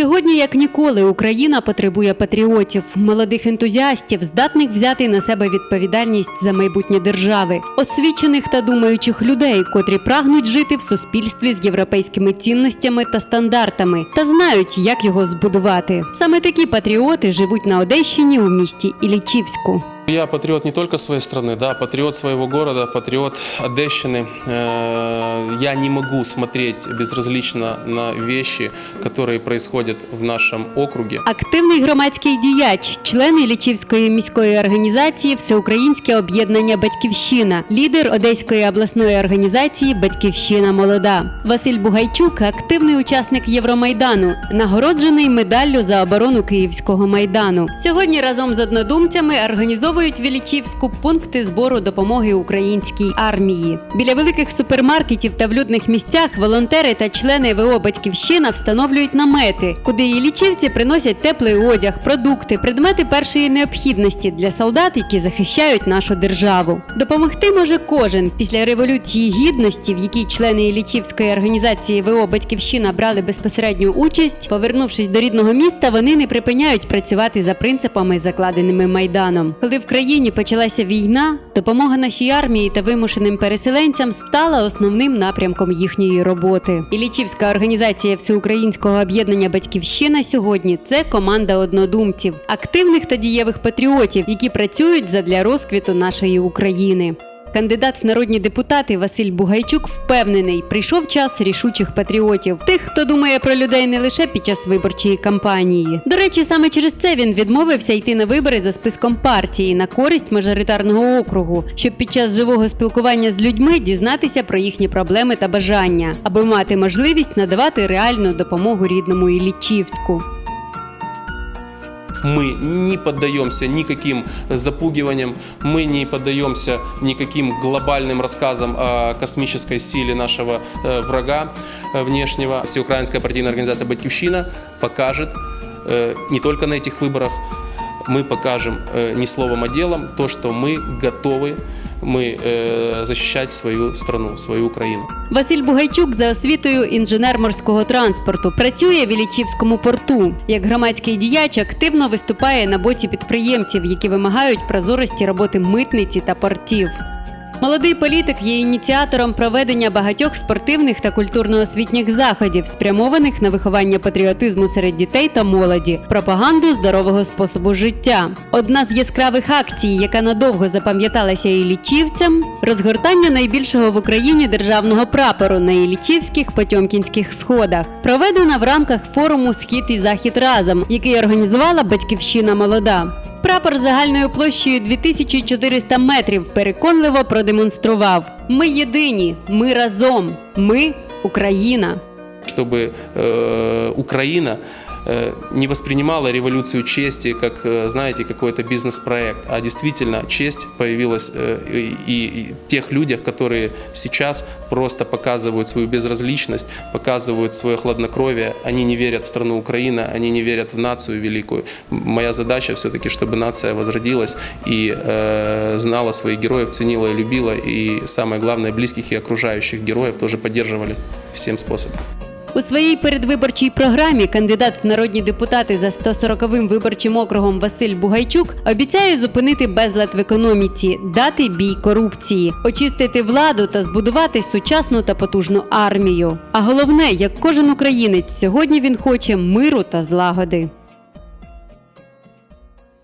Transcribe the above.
Сьогодні, як ніколи, Україна потребує патріотів, молодих ентузіастів, здатних взяти на себе відповідальність за майбутнє держави, освічених та думаючих людей, котрі прагнуть жити в суспільстві з європейськими цінностями та стандартами, та знають, як його збудувати. Саме такі патріоти живуть на Одещині у місті Ілічівську. Я патриот не только своей страны, да, патриот своего города, патриот Одещины. Э, Я не могу смотреть безразлично на вещи, которые происходят в нашем округе. Активний громадський діяч, член Ілічівської міської організації Всеукраїнське об'єднання Батьківщина, лідер Одеської обласної організації Батьківщина Молода. Василь Бугайчук активний учасник Євромайдану, нагороджений медаллю за оборону Київського майдану. Сьогодні разом з однодумцями організовують в Ілічівську пункти збору допомоги українській армії. Біля великих супермаркетів та в людних місцях волонтери та члени ВО Батьківщина встановлюють намети, куди ілічівці приносять теплий одяг, продукти, предмети першої необхідності для солдат, які захищають нашу державу. Допомогти може кожен після революції гідності, в якій члени Ілічівської організації ВО Батьківщина брали безпосередню участь. Повернувшись до рідного міста, вони не припиняють працювати за принципами, закладеними майданом. Коли в країні почалася війна, допомога нашій армії та вимушеним переселенцям стала основним напрямком їхньої роботи. Ілічівська організація Всеукраїнського об'єднання Батьківщина сьогодні це команда однодумців, активних та дієвих патріотів, які працюють задля розквіту нашої України. Кандидат в народні депутати Василь Бугайчук впевнений, прийшов час рішучих патріотів, тих, хто думає про людей не лише під час виборчої кампанії. До речі, саме через це він відмовився йти на вибори за списком партії на користь мажоритарного округу, щоб під час живого спілкування з людьми дізнатися про їхні проблеми та бажання, аби мати можливість надавати реальну допомогу рідному Іллічівську. Мы не поддаемся никаким запугиваниям, мы не поддаемся никаким глобальным рассказам о космической силе нашего э, врага э, внешнего. Всеукраинская партийная организация «Батьковщина» покажет э, не только на этих выборах, мы покажем э, не словом, а делом то, что мы готовы мы, э, защищать свою страну, свою Украину. Василь Бугайчук за освітою інженер морського транспорту працює в Ілічівському порту. Як громадський діяч активно виступає на боці підприємців, які вимагають прозорості роботи митниці та портів. Молодий політик є ініціатором проведення багатьох спортивних та культурно-освітніх заходів, спрямованих на виховання патріотизму серед дітей та молоді, пропаганду здорового способу життя. Одна з яскравих акцій, яка надовго запам'яталася ілічівцям, розгортання найбільшого в Україні державного прапору на ілічівських потьомкінських сходах, проведена в рамках форуму Схід і Захід разом, який організувала Батьківщина Молода. Прапор загальною площею 2400 метрів переконливо продемонстрував: ми єдині, ми разом, ми Україна. чтобы э, Украина э, не воспринимала революцию чести как, э, знаете, какой-то бизнес-проект, а действительно честь появилась э, и, и тех людях, которые сейчас просто показывают свою безразличность, показывают свое хладнокровие. Они не верят в страну Украина, они не верят в нацию великую. Моя задача все-таки, чтобы нация возродилась и э, знала своих героев, ценила и любила, и самое главное, близких и окружающих героев тоже поддерживали всем способом. У своїй передвиборчій програмі кандидат в народні депутати за 140-м виборчим округом Василь Бугайчук обіцяє зупинити безлад в економіці, дати бій корупції, очистити владу та збудувати сучасну та потужну армію. А головне, як кожен українець, сьогодні він хоче миру та злагоди.